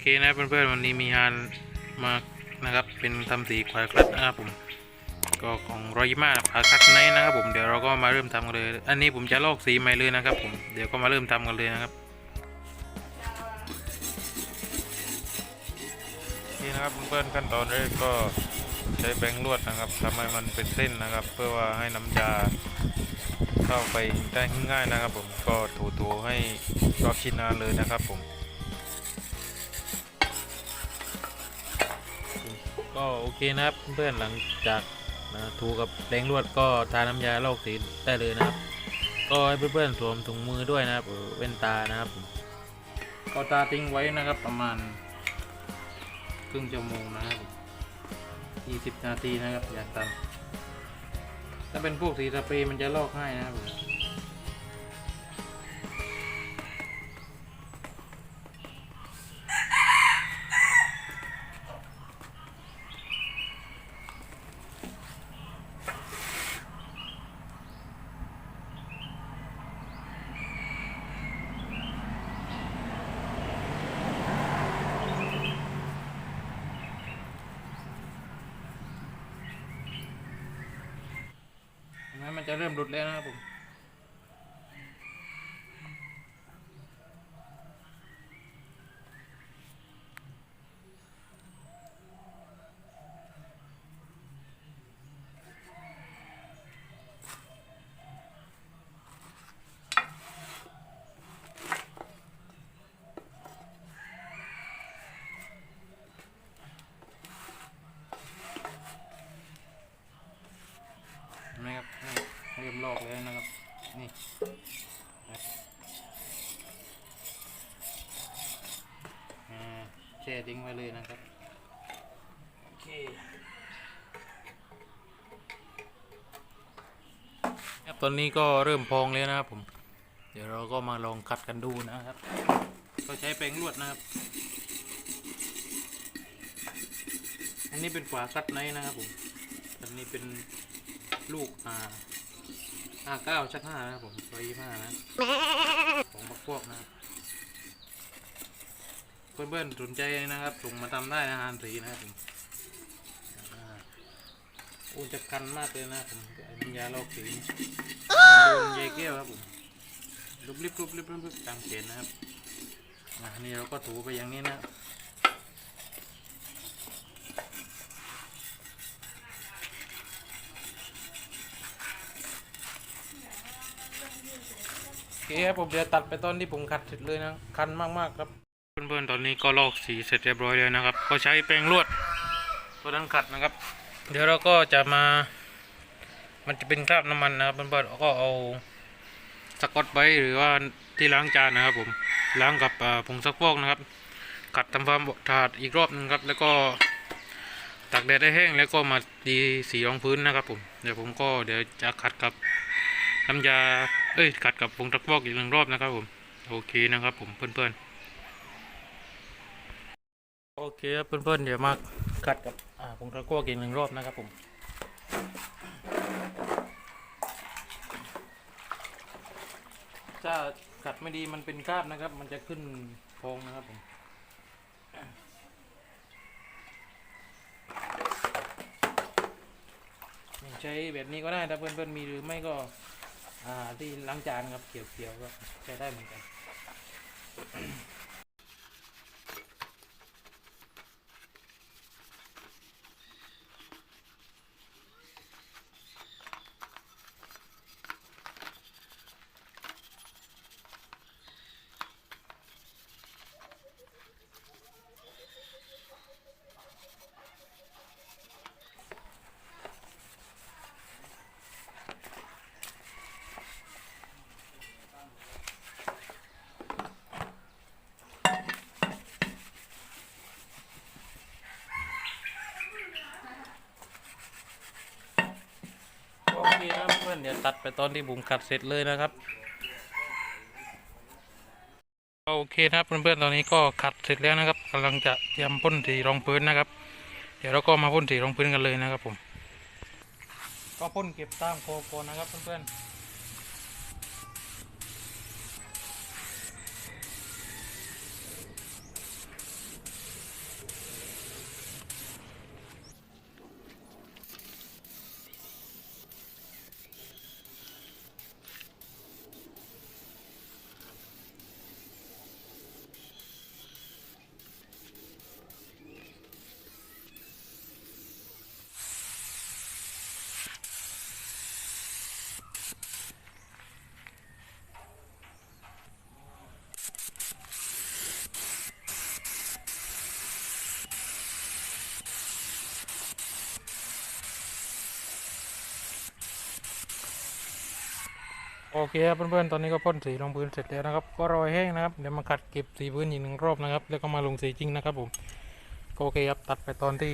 เคนะเพื่อนๆวันนี้มีงานมานะครับเป็นทำสีควายคลัดนะครับผมก็ของรอยมาควาคลัดไนนะครับผมเดี๋ยวเราก็มาเริ่มทำกันเลย อันนี้ผมจะลอกสีใหม่เลยนะครับผมเดี๋ยวก็มาเริ่มทำกันเลยนะครับนี่นะครับเพื่อนๆขั้นตอนแรกก็ใช้แบงค์ลวดนะครับทำให้มันเป็นเส้นนะครับ เพื่อว่าให้น้ำยาเข้าไปได้ง่ายๆนะครับผมก็ถูๆให้รอบชิ้นงานเลยนะครับผม ก็โอเคนะครับเพื่อนๆหลังจากนะถูกับแรงลวดก็ทาน้ำยาลอกสีได้เลยนะครับ ก็ให้เพื่อนๆสวมถุงมือด้วยนะครับเว้นตานะครับก็ตาทิ้งไว้นะครับประมาณครึ่งชั่วโมงนะครับยี่สิบนาทีนะครับ อย่างต่ำถ้าเป็นพวกสีสเปรย์มันจะลอกง่ายนะครับผ มันจะเริ่มหลุดแล้วนะครับผมครับนี่เริ่มลอกแล้วนะครับ นี่ครับอ่า แช่ทิ้งไว้เลยนะครับ โอเคครับตอนนี้ก็เริ่มพองแล้วนะครับผม เดี๋ยวเราก็มาลองคัดกันดูนะครับ ก็ใช้แปรงลวดนะครับ อันนี้เป็นฝาคัดไนท์นะครับผม อันนี้เป็นลูกอ่าห้าเก้าชักห้านะครับผมร้อยยี่ห้านะ ของพักพวกนะครับ เพื่อนๆสนใจนะครับส่งมาทำได้นะฮานสีนะครับผมอ่าโอ้จะคันมากเลยนะผมไอ้น้ำยาลอกสีโดนเยแก้วครับผมลุบลิบลุบลิบลุบลิบตามเขนนะครับอ่านี่เราก็ถูไปอย่างนี้นะโอเคครับผมเดี๋ยวตัดไปตอนที่ผมขัดเสร็จเลยนะคันมากๆครับ เพื่อนๆตอนนี้ก็ลอกสีเสร็จเรียบร้อยแล้วนะครับ ก็ใช้แปรงลวดตัวนั้นขัดนะครับ เดี๋ยวเราก็จะมา มันจะเป็นคราบน้ำมันนะครับเพื่อนๆก็เอาสกอตไว้หรือว่าที่ล้างจานนะครับผมล้างกับผงซักฟอกนะครับ ขัดทำความสะอาดอีกรอบหนึงครับ แล้วก็ตากแดดให้แห้งแล้วก็มาดีสีรองพื้นนะครับผมเดี๋ยวผมก็เดี๋ยวจะขัดกับน้ำยาเอ้ยกัดกับผงตะกวอกอีกหนึ่งรอบนะครับผมโอเคนะครับผมเพื่อนๆ โอเคครับเพื่อนๆเดี๋ยวมากัดกับอ่าผงตะกวอกอีกหนึ่งรอบนะครับผมถ้ากัดไม่ดีมันเป็นคราบนะครับ มันจะขึ้นพองนะครับผมใช้แบบนี้ก็ได้ถ้าเพื่อนๆมีหรือไม่ก็อ่าที่ล้างจานครับเกี่ยวๆก็ใช้ได้เหมือนกัน อเคครับเพื่อนเดี๋ยวตัดไปตอนที่บุ๋มขัดเสร็จเลยนะครับ โอเคนะครับเพื่อนๆตอนนี้ก็ขัดเสร็จแล้วนะครับกำลังจะเตรียมพ่นสีรองพื้นนะครับ เดี๋ยวเราก็มาพ่นสีรองพื้นกันเลยนะครับผม ก็พ่นเก็บตามโคโคนนะครับเพื่อนๆ เคครับเพื่อนๆตอนนี้ก็พ่นสีลงพื้นเสร็จแล้วนะครับ ก็รอยแห้งนะครับเดี๋ยวมาขัดเก็บสีพื้นอีกหนึ่งรอบนะครับ แล้วก็มาลงสีจริงนะครับผมก็โอเคครับตัดไปตอนที่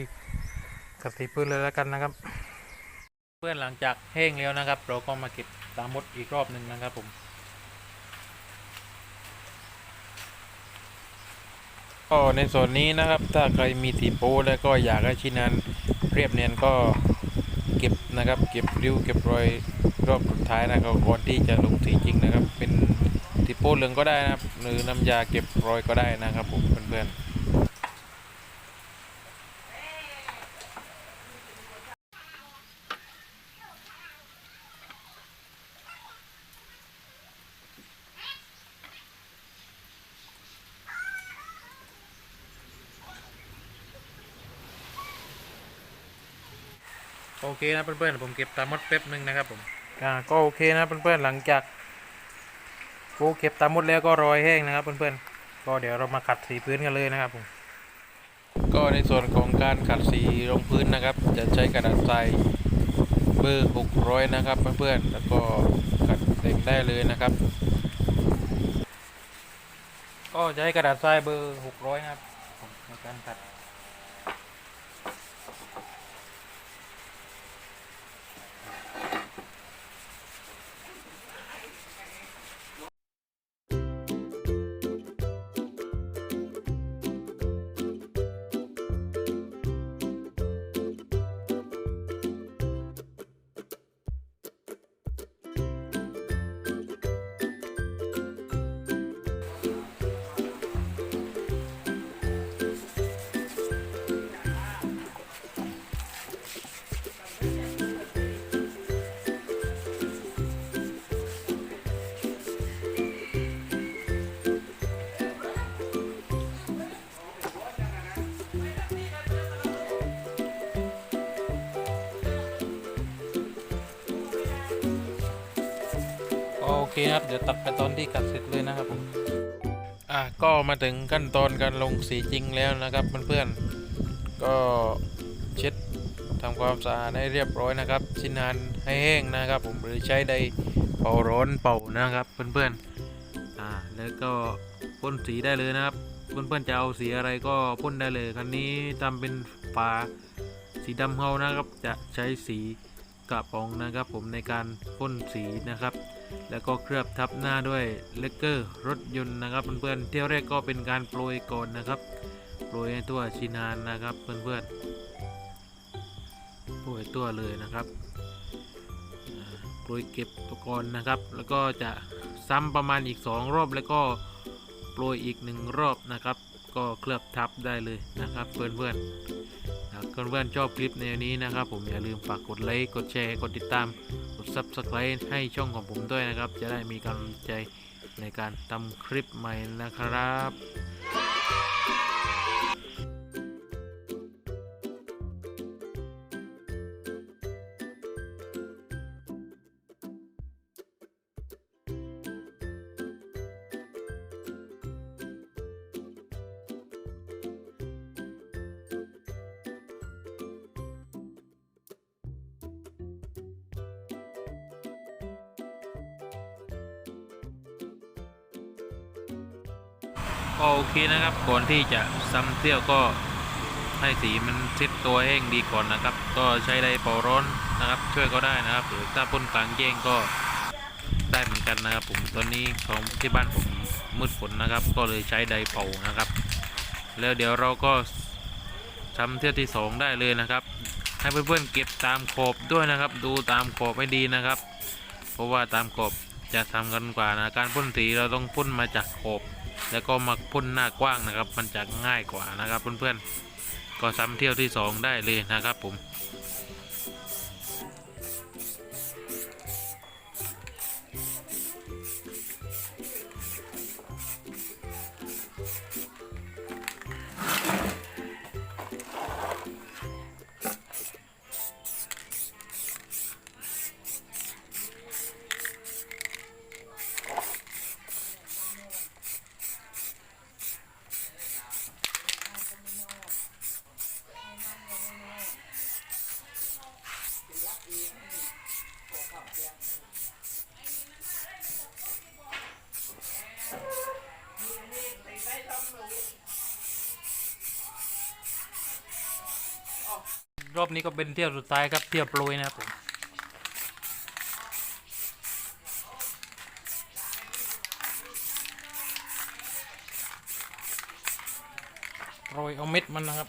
ขัดสีพื้นเลยแล้วกันนะครับ เพื่อนหลังจากแห้งแล้วนะครับ เราก็มาเก็บตามมดอีกรอบหนึ่งนะครับผมก็ในส่วนนี้นะครับถ้าใครมีสีโป้แล้วก็อยากให้ชิ้นนั้นเรียบเนียนก็ เก็บนะครับ เก็บริ้วเก็บรอยรอบสุดท้ายนะครับก่อนที่จะลงสีจริงนะครับ เป็นติโป้เหลืองก็ได้นะครับ หรือน้ำยาเก็บรอยก็ได้นะครับผมเพื่อนๆ โอเคนะเพื่อนๆผมเก็บตามมดแป๊บหนึ่งนะครับผมอ่าก็โอเคนะเพื่อนๆหลังจากกูเก็บตามมดแล้วก็รอยแห้งนะครับเพื่อนๆก็เดี๋ยวเรามาขัดสีพื้นกันเลยนะครับผมก็ในส่วนของการขัดสีลงพื้นนะครับ จะใช้กระดาษทรายเบอร์600นะครับเพื่อนๆแล้วก็ขัดเต็มได้เลยนะครับ ก็ใช้กระดาษทรายเบอร์600นะครับในการขัด เคครับ เดี๋ยวตัดไปตอนที่กัดเสร็จเลยนะครับผมอะก็มาถึงขั้นตอนการลงสีจริงแล้วนะครับเพื่อนๆก็เช็ดทำความสะอาดให้เรียบร้อยนะครับ ชิ้นงานให้แห้งนะครับ ผมหรือใช้ไดร์เป่าร้อนเป่านะครับเพื่อนๆอ่าแล้วก็พ่นสีได้เลยนะครับเพื่อนๆจะเอาสีอะไรก็พ่นได้เลยคันนี้ทำเป็นฝาสีดำเงานะครับ จะใช้สีกระป๋องนะครับ ผมในการพ่นสีนะครับ แล้วก็เคลือบทับหน้าด้วยเลกเกอร์รถยนต์นะครับเพื่อนๆเที่ยวแรกก็เป็นการโปรยก่อนนะครับโปรยให้ตัวชินานนะครับเพื่อนๆโปรยตัวเลยนะครับโปรยเก็บอุปกรณ์นะครับ แล้วก็จะซ้ำประมาณอีก 2 รอบแล้วก็โปรยอีก 1 รอบนะครับ ก็เคลือบทับได้เลยนะครับเพื่อนๆหากเพื่อนๆชอบคลิปแนวนี้นะครับ ผมอย่าลืมฝากกดไลค์กดแชร์กดติดตามกด subscribe ให้ช่องของผมด้วยนะครับ จะได้มีกำลังใจในการทำคลิปใหม่นะครับ ก็โอเคนะครับก่อนที่จะซ้ำเที่ยวก็ให้สีมันเซ็ตตัวแห้งดีก่อนนะครับ ก็ใช้ไดเป่าร้อนนะครับ ช่วยก็ได้นะครับ หรือถ้าพ่นกลางแจ้งก็ได้เหมือนกันนะครับ ผมตอนนี้ของที่บ้านผมมืดฝนนะครับ ก็เลยใช้ไดเป่านะครับ แล้วเดี๋ยวเราก็ทำเที่ยวที่สองได้เลยนะครับ ให้เพื่อนๆเก็บตามขอบด้วยนะครับ ดูตามขอบให้ดีนะครับ เพราะว่าตามขอบจะทำกันกว่านะการพ่นสีเราต้องพ่นมาจากขอบ แล้วก็มาพ่นหน้ากว้างนะครับ มันจะง่ายกว่านะครับเพื่อนๆก็ซ้ำเที่ยวที่สองได้เลยนะครับผม รอบนี้ก็เป็นเที่ยวสุดท้ายครับเที่ยวโปรยนะครับผมโรยเอาเม็ดมันนะครับ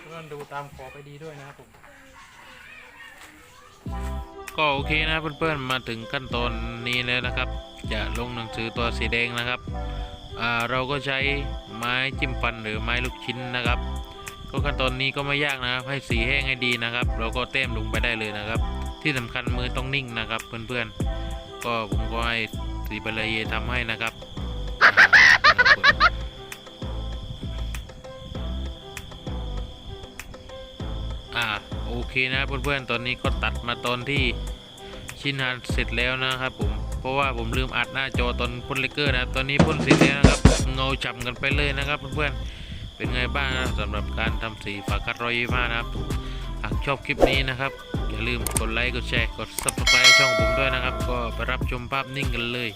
เพื่อนดูตามขอไปดีด้วยนะครับผม ก็โอเคนะเพื่อนๆมาถึงขั้นตอนนี้แล้วนะครับ จะลงหนังสือตัวสีแดงนะครับอ่าเราก็ใช้ไม้จิ้มฟันหรือไม้ลูกชิ้นนะครับ ก็ขั้นตอนนี้ก็ไม่ยากนะครับให้สีแห้งให้ดีนะครับ เราก็เต้มลงไปได้เลยนะครับ ที่สำคัญมือต้องนิ่งนะครับ เพื่อนๆ ก็ผมก็ให้สีบาลเยทำให้นะครับอ่า โอเคนะเพื่อนๆตอนนี้ก็ตัดมาตอนที่ชิ้นหันเสร็จแล้วนะครับผมเพราะว่าผมลืมอัดหน้าจอตอนพ่นเลกเกอร์นะตอนนี้พ่นเสร็จแล้วนะครับเงาจับกันไปเลยนะครับเพื่อนๆเป็นไงบ้างนะสำหรับการทำสีฝาคัดรอยยี่ห้านะครับหากชอบคลิปนี้นะครับ อย่าลืมกดไลค์กดแชร์กด subscribe ช่องผมด้วยนะครับ ก็ไปรับชมภาพนิ่งกันเลย